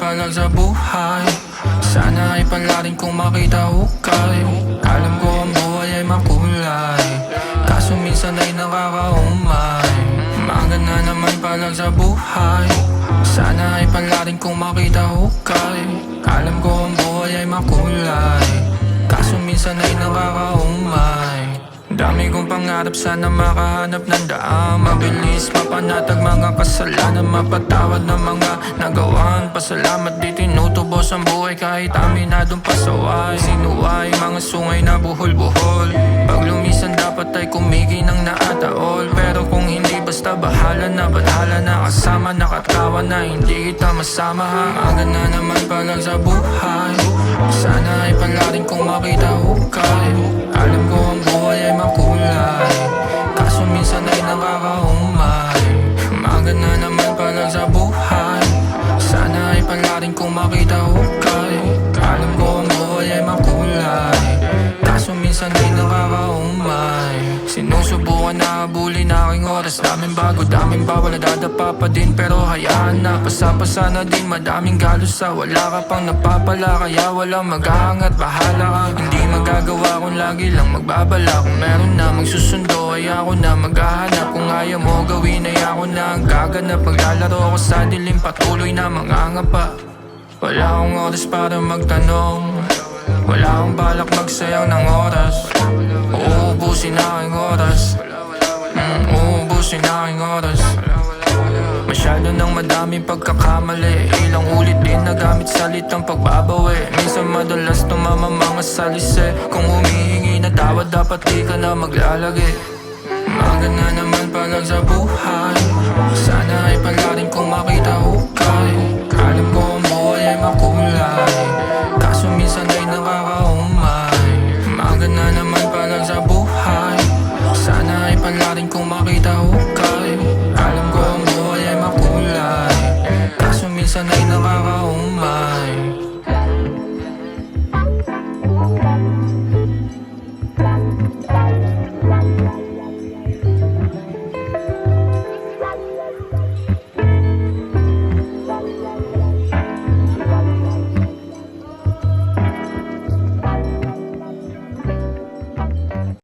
pagpalag sa buhay. Sana ay palarin kong makita hukay Alam ko ang buhay ay makulay. Kaso minsan ay nakakaumay. Maganda naman palag sa buhay. Sana ay palarin kong makita hukay Alam ko ang buhay ay makulay. Kaso minsan ay nakakaumay pangarap sana makahanap ng daan. Mabilis mapanatag mga kasalanan. Mapatawad ng mga nagawaan. Pasalamat di tinutubos ang buhay Kahit aminadong pasaway. Sinuway mga sungay na buhol-buhol. Pag lumisan dapat ay kumigi ng naataol. Pero kung hindi basta bahala na Bahala na. Kasama nakatawa na Hindi kita masama Aga na naman palang sa buhay. Sana ay pala rin kung makita hukay. Alam ko rin kung makita hukay Alam ko ang buhay ay makulay. Kaso minsan ay nakakaumay. Sinusubukan na habulin aking oras. Daming bago, daming bawal Nadadapa pa din. Pero hayaan na Pasapasa na din, madaming galos sa Wala ka pang napapala. Kaya walang maghahangat Bahala ka, hindi magagawa Kung lagi lang magbabala. Kung meron na magsusundo Ay ako na maghahanap. Kung ayaw mo gawin ay ako na ang gaganap. Maglalaro ako sa dilim Patuloy na mangangapa Wala akong oras para magtanong. Wala akong balak magsayang ng oras. Uubusin aking oras. Mm, Uubusin aking oras. Masyado nang madaming pagkakamali. Ilang ulit din nagamit salitang pagbabawi. Minsan madalas tumama mga salise. Kung humihingi na tawad dapat di ka na maglalagi. Maga na naman palang sa buhay Rin kung makita ko